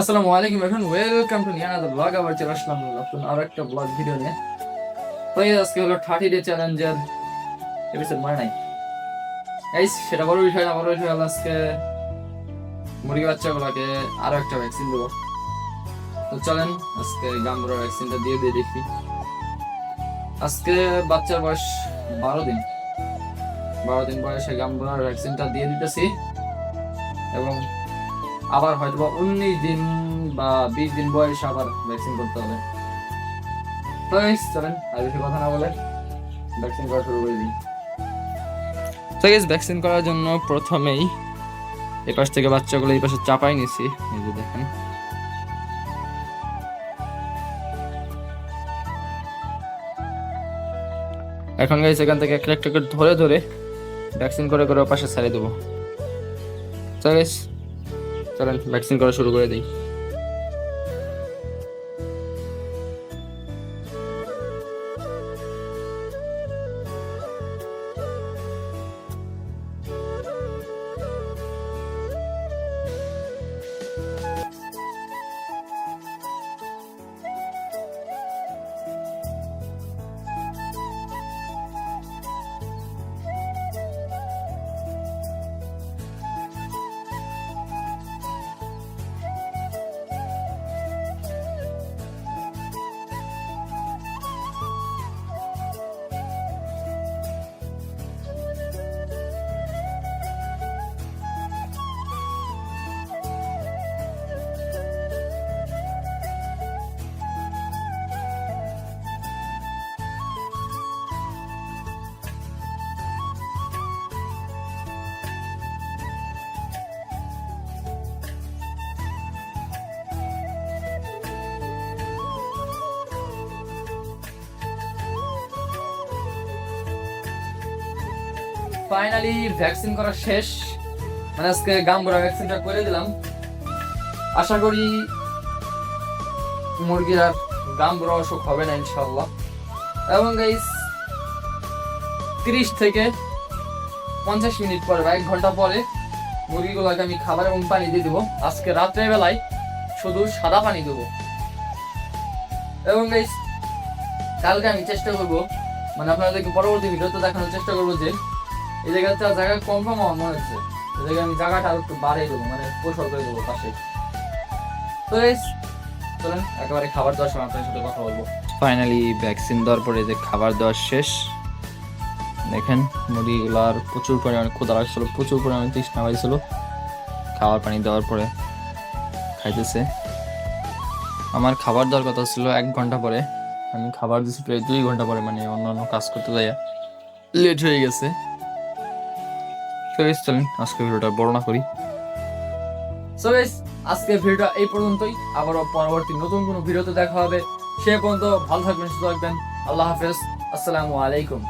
আসসালামু আলাইকুম এখন ওয়েলকাম টু নিয়ানাদার ব্লগ আবার চলে আসলাম নতুন আরও একটা ব্লগ ভিডিও নিয়ে। তো এই আজকে হলো থার্টি ডে চ্যালেঞ্জের এপিসোড মানে নাই। গাইস সেটা বড় বিষয় না, বড় বিষয় হলো আজকে মুরগি বাচ্চাগুলোকে আরও একটা ভ্যাকসিন দেবো। তো চলেন, আজকে গাম্বুরার ভ্যাকসিনটা দিয়ে দিয়ে দেখি। আজকে বাচ্চার বয়স বারো দিন। বারো দিন বয়সে গাম্বুরার ভ্যাকসিনটা দিয়ে দিতেছি। এবং আবার হয়তো বা উনিশ দিন বা বিশ দিন বয়সে আবার ভ্যাকসিন করতে হবে। চলেন, আর বেশি কথা না বলে ভ্যাকসিন করা শুরু করে দিই। ভ্যাকসিন করার জন্য প্রথমেই এই পাশ থেকে বাচ্চাগুলো এই পাশে চাপাই নিছি যে দেখেন। এখন গাইস এখান থেকে একটা একটা করে ধরে ধরে ভ্যাকসিন করে করে পাশে ছাড়িয়ে দেবো। তো চলেন ভ্যাকসিন করা শুরু করে দিই। ফাইনালি ভ্যাকসিন করা শেষ। মানে আজকে গাম্বুরা ভ্যাকসিনটা করে দিলাম। আশা করি মুরগির আর গাম্বুরা অসুখ হবে না ইনশাল্লাহ এবং গাইস তিরিশ থেকে পঞ্চাশ মিনিট পরে বা এক ঘণ্টা পরে মুরগিগুলোকে আমি খাবার এবং পানি দিয়ে দেবো। আজকে রাত্রে বেলায় শুধু সাদা পানি দেবো। এবং গাইস কালকে আমি চেষ্টা করব মানে আপনাদেরকে পরবর্তী ভিডিওতে দেখানোর চেষ্টা করব যে এই জায়গাটা জায়গা কনফার্ম আমার মনে হচ্ছে। এই জায়গায় আমি জায়গাটা আরও একটু বাড়িয়ে দেবো মানে পরিষ্কার করে দেবো পাশে। তো এই চলেন, একেবারে খাবার দেওয়ার সময় আপনার সাথে কথা বলব। ফাইনালি ভ্যাকসিন দেওয়ার পরে যে খাবার দেওয়া শেষ, দেখেন মুরগিগুলার প্রচুর পরিমাণে ক্ষুদা লাগছিল, প্রচুর পরিমাণে তৃষ্ণা পাইছিল। খাবার পানি দেওয়ার পরে খাইতেছে। আমার খাবার দেওয়ার কথা ছিল এক ঘণ্টা পরে। আমি খাবার দিয়েছি প্রায় দুই ঘণ্টা পরে মানে অন্যান্য কাজ করতে যাই লেট হয়ে গেছে। Guys, চলেন আজকে ভিডিওটা বড় না করি। সো গাইস আজকে ভিডিওটা এই পর্যন্তই। আবারও পরবর্তী নতুন কোনো ভিডিওতে দেখা হবে। সে পর্যন্ত ভালো থাকবেন সুস্থ থাকবেন। আল্লাহ হাফেজ। আসসালামু আলাইকুম।